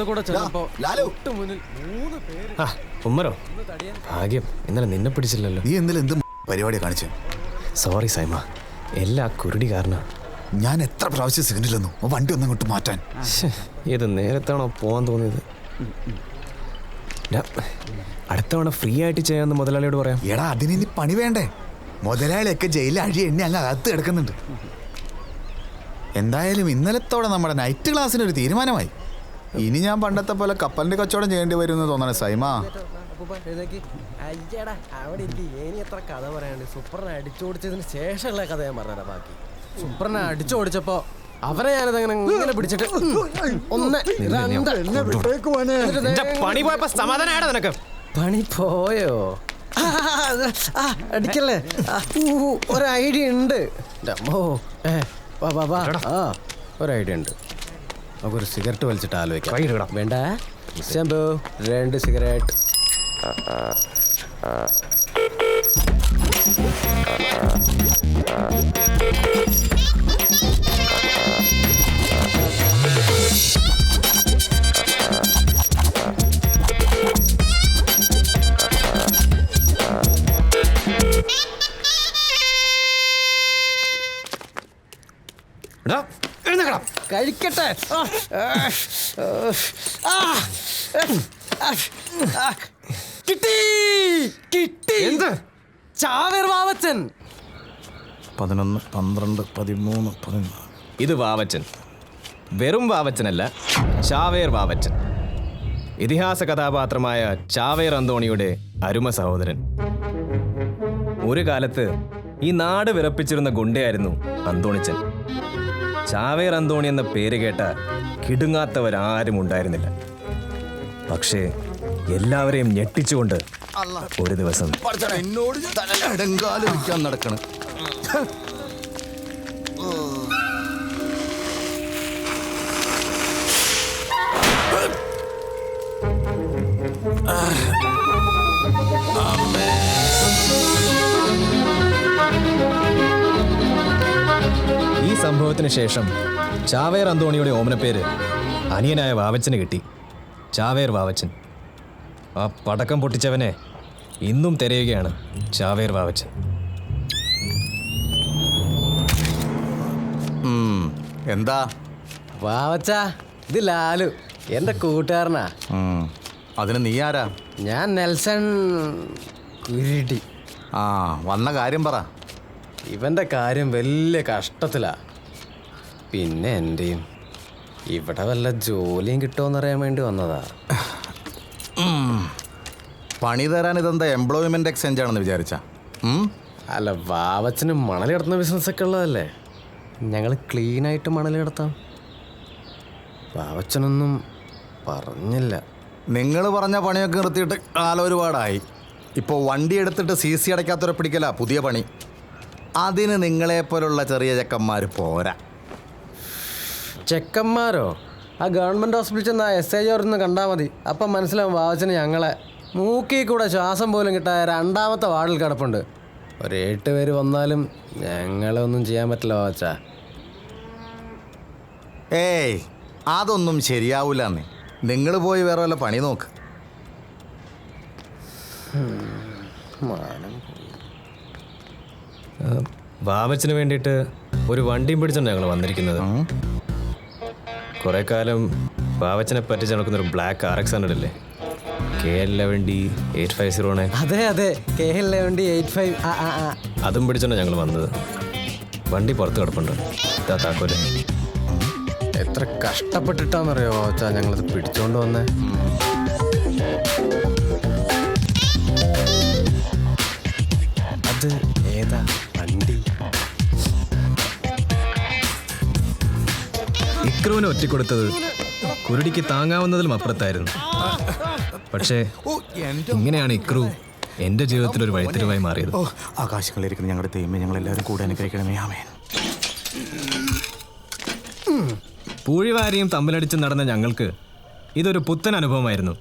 അടുത്ത കൂടെ ചെന്നപ്പോ ലാലു. മുന്നിൽ മൂന്ന് പേര് ഉമ്മരോ ഭാഗ്യം ഇന്നലെ നിന്നെ പിടിച്ചില്ലല്ലോ. നീ ഇന്നലെ എന്ത് പരിപാടി കാണിച്ചു? സോറി സൈമ. എല്ലാ കുരുടി കാരണം. ഞാൻ എത്ര പ്രാവശ്യം സിഗ്നൽ തന്നു വണ്ടി ഒന്നും ഇങ്ങോട്ട് മാറ്റാൻ. ഇത് നേരത്താണോ പോകാൻ തോന്നിയത്? അടുത്തവണ അടുത്ത തവണ ഫ്രീ ആയിട്ട് ചെയ്യാമെന്ന് മുതലാളിയോട് പറയാം. എടാ അതിന് ഇനി പണി വേണ്ടേ? മുതലാളിയൊക്കെ ജയിലിൽ അഴി എണ്ണി അങ്ങ് അകത്ത് കിടക്കുന്നുണ്ട്. എന്തായാലും ഇന്നലത്തോടെ നമ്മുടെ നൈറ്റ് ക്ലാസ്സിന് ഒരു തീരുമാനമായി. ഇനി ഞാൻ പണ്ടത്തെ പോലെ കപ്പലിന്റെ കച്ചവടം ചെയ്യേണ്ടി വരും എന്ന് തോന്നണേ സൈമ. അയ്യടാ അവിടെ ഇനി എത്ര കഥ സൂപ്പറിനെ അടിച്ചോടിച്ചതിന് ശേഷമുള്ള കഥ ഞാൻ പറഞ്ഞുതരാം ബാക്കി. സൂപ്പറിനെ അടിച്ചോടിച്ചപ്പോ അവരെ ഇങ്ങനെ പിടിച്ചിട്ട് ഉം, ഒന്ന് രണ്ട് പണി പോയപ്പോ നിനക്ക്. പണി പോയോ? അടിക്കല്ലേ? ഒരു ഐഡിയ ഉണ്ട്. അമ്മോ വാ വാ വാ. ഒരു ഐഡിയ ഉണ്ട്. നമുക്കൊരു സിഗരറ്റ് വലിച്ചിട്ട് കൈ ആലോചിക്കാം എടുക്കടാ. വേണ്ട ശംഭു രണ്ട് സിഗരറ്റ് എടാ, എഴുന്നേക്കടാ. കഴിക്കട്ടെ. കിട്ടി. കിട്ടി. എന്ത്? ചാവേർ വാവച്ചൻ. പതിനൊന്ന് പന്ത്രണ്ട് പതിമൂന്ന് പതിനാല്. ഇത് വാവച്ചൻ. വെറും വാവച്ചനല്ല ചാവേർ വാവച്ചൻ. ഇതിഹാസ കഥാപാത്രമായ ചാവേർ അന്തോണിയുടെ അരുമ സഹോദരൻ. ഒരു കാലത്ത് ഈ നാട് വിറപ്പിച്ചിരുന്ന ഗുണ്ടയായിരുന്നു അന്തോണിച്ചൻ. ചാവേർ അന്തോണി എന്ന പേര് കേട്ട കിടുങ്ങാത്തവരാരും ഉണ്ടായിരുന്നില്ല. പക്ഷേ എല്ലാവരെയും ഞെട്ടിച്ചുകൊണ്ട് ഒരു ദിവസം എന്നോട് നടക്കണം. ഈ സംഭവത്തിന് ശേഷം ചാവേർ അന്തോണിയുടെ ഓമനപ്പേര് അനിയനായ വാവച്ചന് കിട്ടി. ചാവേർ വാവച്ചൻ. ആ പടക്കം പൊട്ടിച്ചവനെ ഇന്നും തിരയുകയാണ് ചാവേർ വാവച്ചൻ. ഉം, എന്താ? വാവച്ച ഇത് ലാലു എന്റെ കൂട്ടുകാരനാ. അതിന് നീ ആരാ? ഞാൻ നെൽസൺ ആ വന്ന കാര്യം പറ. ഇവന്റെ കാര്യം വലിയ കഷ്ടത്തിലാ. പിന്നെ എന്റെയും ഇവിടെ വല്ല ജോലിയും കിട്ടുമെന്നറിയാൻ വേണ്ടി വന്നതാ. പണി തരാൻ ഇതെന്താ എംപ്ലോയ്മെന്റ് എക്സ്ചേഞ്ച് ആണെന്ന് വിചാരിച്ച? അല്ല വാവച്ചന് മണൽ കിടത്തുന്ന ബിസിനസ്സൊക്കെ ഉള്ളതല്ലേ? ഞങ്ങൾ ക്ലീനായിട്ട് മണൽ കിടത്താം. വാവച്ചനൊന്നും പറഞ്ഞില്ല. നിങ്ങൾ പറഞ്ഞ പണിയൊക്കെ നിർത്തിയിട്ട് കാലം ഒരുപാടായി ഇപ്പോൾ വണ്ടി എടുത്തിട്ട് സി സി അടയ്ക്കാത്തവരെ പിടിക്കല പുതിയ പണി. അതിന് നിങ്ങളെപ്പോലുള്ള ചെറിയ ചെക്കന്മാർ പോരാ. ചെക്കന്മാരോ? ആ ഗവൺമെന്റ് ഹോസ്പിറ്റലിൽ ചെന്ന് ആ എസ് ഐ ഒന്ന് കണ്ടാൽ മതി. അപ്പം മനസ്സിലാവും വാവച്ചന് ഞങ്ങളെ മൂക്കി കൂടെ ശ്വാസം പോലും കിട്ടായ രണ്ടാമത്തെ വാർഡിൽ കിടപ്പുണ്ട്. ഒരു എട്ട് പേര് വന്നാലും ഞങ്ങളെ ഒന്നും ചെയ്യാൻ പറ്റില്ല വാവച്ച. ഏയ് അതൊന്നും ശരിയാവൂലെന്നേ. നിങ്ങൾ പോയി വേറെ വല്ല പണി നോക്ക്. വാവച്ചന് വേണ്ടിയിട്ട് ഒരു വണ്ടിയും പിടിച്ചാണ് ഞങ്ങൾ വന്നിരിക്കുന്നത്. കുറെ കാലം ബാബച്ചനെ പറ്റിച്ച് നടക്കുന്ന ഒരു ബ്ലാക്ക് ആർ എക്സ് ഹൺഡ്രഡ് അല്ലേ? K L eleven D eight five zero അതെ അതെ. K L eleven D eight five ആ ആ ആ. അതും പിടിച്ചാണ് ഞങ്ങൾ വന്നത്. വണ്ടി പുറത്ത് കിടപ്പുണ്ട്. ഇതാ താക്കോൽ. എത്ര കഷ്ടപ്പെട്ടിട്ടാന്നറിയോ വാവച്ച ഞങ്ങളത് പിടിച്ചോണ്ട് വന്നേ? അത് ഏതാ? വണ്ടി ഇക്രുവിനെ ഒറ്റിക്കൊടുത്തത് കുരുടിക്ക് താങ്ങാവുന്നതിലും അപ്പുറത്തായിരുന്നു. പക്ഷേ ഇങ്ങനെയാണ് ഇക്രു എന്റെ ജീവിതത്തിൽ ഒരു വഴിത്തിരിവായി മാറിയത്. ആകാശങ്ങളിരിക്കുന്ന ഞങ്ങളുടെ ദൈവമേ ഞങ്ങൾ എല്ലാവരും കൂടെ അനുഗ്രഹിക്കണമേ. ആമേൻ. പൂഴിവാരിയും തമ്മിലടിച്ച് നടന്ന ഞങ്ങൾക്ക് ഇതൊരു പുത്തൻ അനുഭവമായിരുന്നു.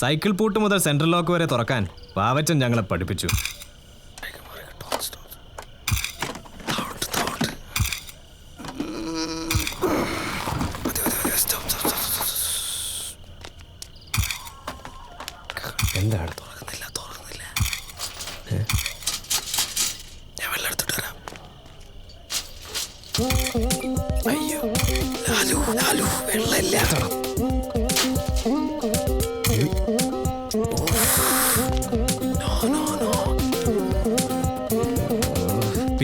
സൈക്കിൾ പൂട്ട് മുതൽ സെൻട്രൽ ലോക്ക് വരെ തുറക്കാൻ വാവച്ചൻ ഞങ്ങളെ പഠിപ്പിച്ചു.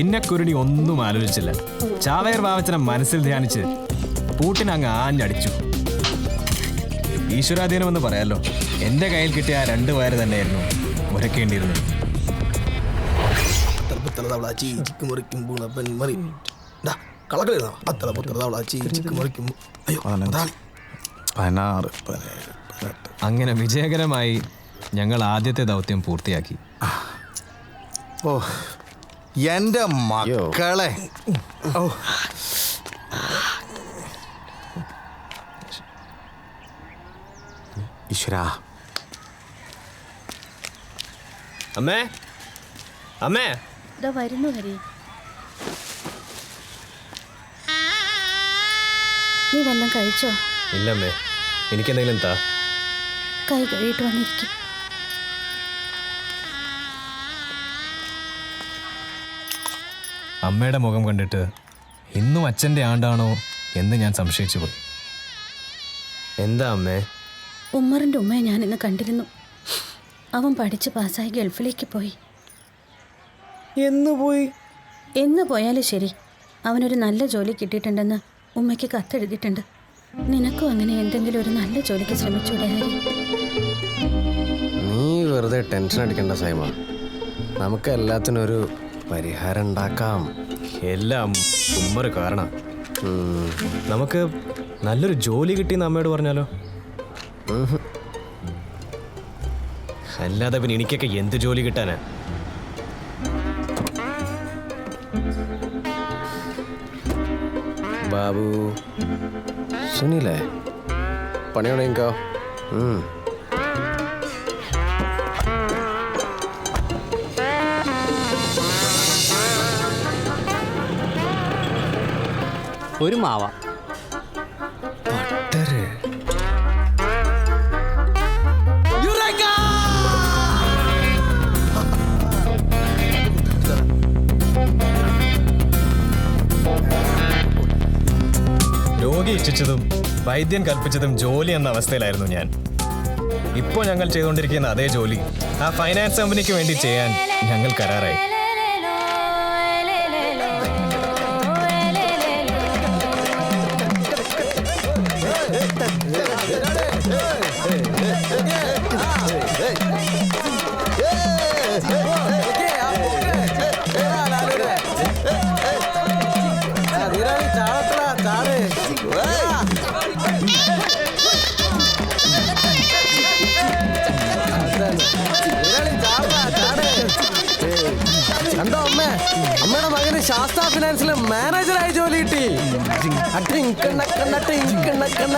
പിന്നെ കുരുണി ഒന്നും ആലോചിച്ചില്ല. ചാവേർ ബാവച്ചനെ മനസ്സിൽ ധ്യാനിച്ച് പൂട്ടിൻ അങ്ങ് ആഞ്ഞടിച്ചു ഈശ്വരാധീനമെന്ന് പറയാലോ എന്റെ കയ്യിൽ കിട്ടിയ ആ രണ്ട് വയറ് തന്നെയായിരുന്നു മുരക്കേണ്ടിയിരുന്നു അങ്ങനെ വിജയകരമായി ഞങ്ങൾ ആദ്യത്തെ ദൗത്യം പൂർത്തിയാക്കി. ഓ എന്റെ മക്കളെ. ഓ ഈശ്വരാ. അമ്മേ. അമ്മേ. ഇതാ വരുന്നു ഹരി. നീ വല്ലതും കഴിച്ചോ? ഇല്ലമ്മേ. എനിക്കെന്തെങ്കിലും താ. കൈ കഴിയിട്ട് വന്നിരിക്കും. അമ്മയുടെ മുഖം കണ്ടിട്ട് ഇന്നും അച്ഛന്റെ ആണ്ടാണോ എന്ന് ഞാൻ സംശയിച്ചു പോയി. എന്താ അമ്മേ? ഉമ്മറിന്റെ ഉമ്മയെ ഞാൻ ഇന്ന് കണ്ടിരുന്നു. അവൻ പഠിച്ച് പാസ്സായി ഗൾഫിലേക്ക് പോയി. എന്ന് പോയി? എന്ന് പോയാലും ശരി. അവനൊരു നല്ല ജോലി കിട്ടിയിട്ടുണ്ടെന്ന് ഉമ്മയ്ക്ക് കത്തെഴുതിയിട്ടുണ്ട്. നിനക്കും അങ്ങനെ എന്തെങ്കിലും ഒരു നല്ല ജോലിക്ക് ശ്രമിച്ചൂടെ ഹരി നീ വെറുതെ ടെൻഷൻ അടിക്കണ്ട സൈമ. നമുക്ക് എല്ലാത്തിനും ഒരു പരിഹാരം ഉണ്ടാക്കാം. എല്ലാം ഉമ്മറ് കാരണം. നമുക്ക് നല്ലൊരു ജോലി കിട്ടിയെന്ന് അമ്മയോട് പറഞ്ഞാലോ? അല്ലാതെ പിന്നെ എനിക്കൊക്കെ എന്ത് ജോലി കിട്ടാനാ? ബാബു. സുനിലേ പണി ഒരു മാവ. രോഗി ഇച്ഛിച്ചതും വൈദ്യൻ കൽപ്പിച്ചതും ജോലി എന്ന അവസ്ഥയിലായിരുന്നു ഞാൻ. ഇപ്പോൾ ഞങ്ങൾ ചെയ്തുകൊണ്ടിരിക്കുന്ന അതേ ജോലി ആ ഫൈനാൻസ് കമ്പനിക്ക് വേണ്ടി ചെയ്യാൻ ഞങ്ങൾ കരാറായി. ചാട്. അതാണ്. നീരാളി, ചാടടാ, ചാട്. കണ്ടോ അമ്മ അമ്മയുടെ മകന് ശാസ്ത്ര ഫിനാൻസിലെ മാനേജറായി ജോലി കിട്ടി അട്ടിങ് കണ്ണ കണ്ണ ടിങ് കണ്ണ കണ്ണ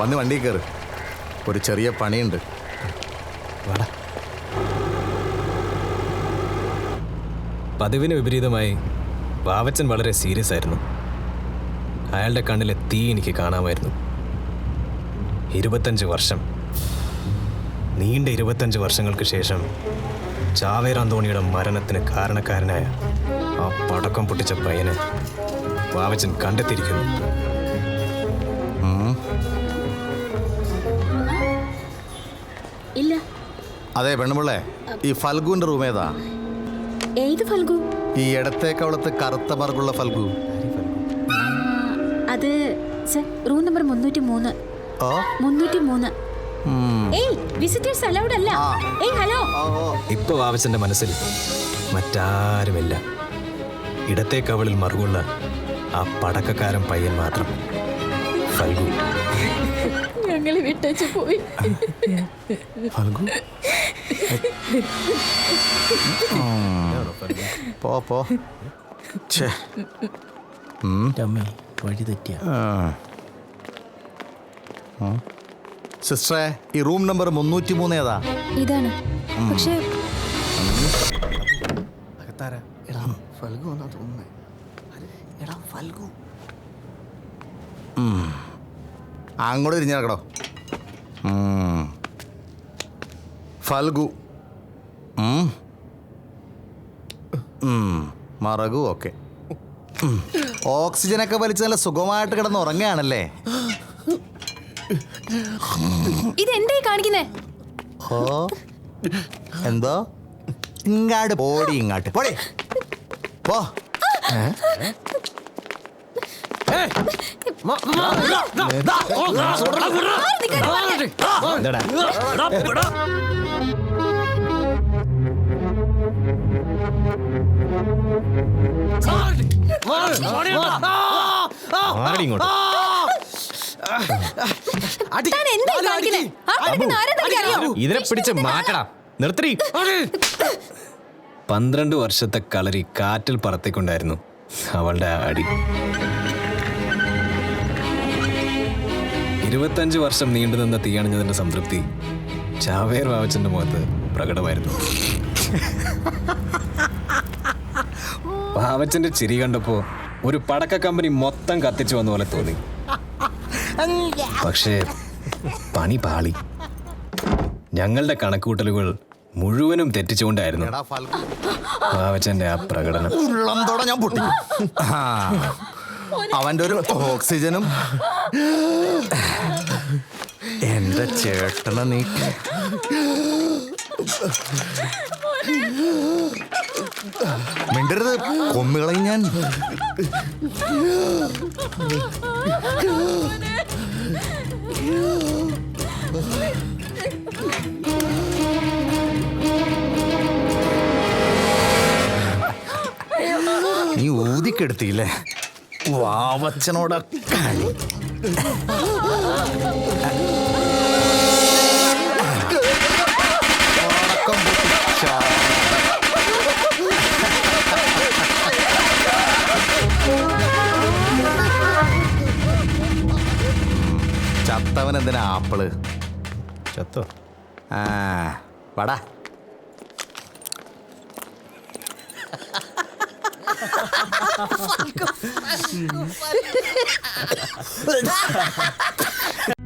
വന്ന് വണ്ടി കയറ്. ഒരു ചെറിയ പണിയുണ്ട്. പതിവിന് വിപരീതമായി വാവച്ചൻ വളരെ സീരിയസ് ആയിരുന്നു. അയാളുടെ കണ്ണിലെ തീ എനിക്ക് കാണാമായിരുന്നു. ഇരുപത്തഞ്ച് വർഷം. നീണ്ട ഇരുപത്തഞ്ച് വർഷങ്ങൾക്ക് ശേഷം ചാവേർ അന്തോണിയുടെ മരണത്തിന് കാരണക്കാരനായ ആ പടക്കം പൊട്ടിച്ച പയ്യനെ വാവച്ചൻ കണ്ടെത്തിയിരിക്കുന്നു. അതെ പെണ്ണുമ്പിള്ളേ ഈ ഫൽഗുവിന്റെ റൂം ഏതാ? ഏത് ഫൽഗു? ഈ ഇടത്തേക്കവളത്ത് കവളത്ത് കറുത്ത മറുകുള്ള ഫൽഗു. അത് സർ റൂം നമ്പർ മുന്നൂറ്റി മൂന്ന് ഓ മുന്നൂറ്റി മൂന്ന് ഏയ് വിസിറ്റേഴ്സ് അലൗഡ് അല്ല. ഏയ് ഹലോ. ഇപ്പൊ വാവച്ചന്റെ മനസ്സിൽ മറ്റാരുമില്ല. ഇടത്തെ കവളിൽ മറുകുള്ള ആ പടക്കക്കാരൻ പയ്യൻ മാത്രം. ഫൽഗു. ഞങ്ങൾ വിട്ടേച്ച് പോയി. ഫൽഗു? പോ പോ. ഛേ. വഴി തെറ്റിയ. സിസ്റ്ററെ ഈ റൂം നമ്പർ മുന്നൂറ്റി മൂന്ന് ഏതാ? ഇതാണ്. പക്ഷേ എടാ ഫൽഗു എന്നാ തോന്നുന്നേ. എടാ ഫൽഗു. അങ്ങോട്ട് തിരിഞ്ഞു നടക്കടോ. ഉം. ഫൽഗു. മറകു ഓക്കെ ഓക്സിജൻ ഓക്സിജനൊക്കെ വലിച്ച് നല്ല സുഖമായിട്ട് കിടന്ന് ഉറങ്ങുകയാണല്ലേ ഇതെന്തേ കാണിക്കുന്നേ ഓ എന്തോ ഇങ്ങാട് പോടി ഇങ്ങാട്ട് പോടി പോ എന്താടാ മാറടി ഇങ്ങോട്ട്. താൻ എന്താ ഈ കാണിക്കുന്നേ ആ കിടക്കുന്ന ആരെ തനിക്ക് അറിയോ? ഇതിനെ പിടിച്ച് മാറ്റടാ. നിർത്തി. പന്ത്രണ്ട് വർഷത്തെ കളരി കാറ്റിൽ പറത്തിക്കൊണ്ടായിരുന്നു അവളുടെ ആ അടി. ഇരുപത്തഞ്ച് വർഷം നീണ്ടു നിന്ന തീയണഞ്ഞതിന്റെ സംതൃപ്തി ചാവേർ വാവച്ചന്റെ മുഖത്ത് പ്രകടമായിരുന്നു. വാവച്ചന്റെ ചിരി കണ്ടപ്പോ ഒരു പടക്ക കമ്പനി മൊത്തം കത്തിച്ചു വന്ന പോലെ തോന്നി. പക്ഷേ പണി പാളി. ഞങ്ങളുടെ കണക്കുകൂട്ടലുകൾ മുഴുവനും തെറ്റിച്ചുകൊണ്ടായിരുന്നു. വാവച്ചന്റെ ആ പ്രകടനം. ഉള്ളന്തോടെ ഞാൻ പൊട്ടി. അവന്റെ ഒരു ഓക്സിജനും. എന്റെ ചേട്ടനെ നീ മിണ്ടരുത്. കൊന്നുകളയും ഞാൻ. നീ ഊതിക്കെടുത്തില്ലേ? വാവച്ചനോട് ചത്തവൻ എന്തിനാ ആപ്പിൾ? ചത്തോ? ആ വടാ.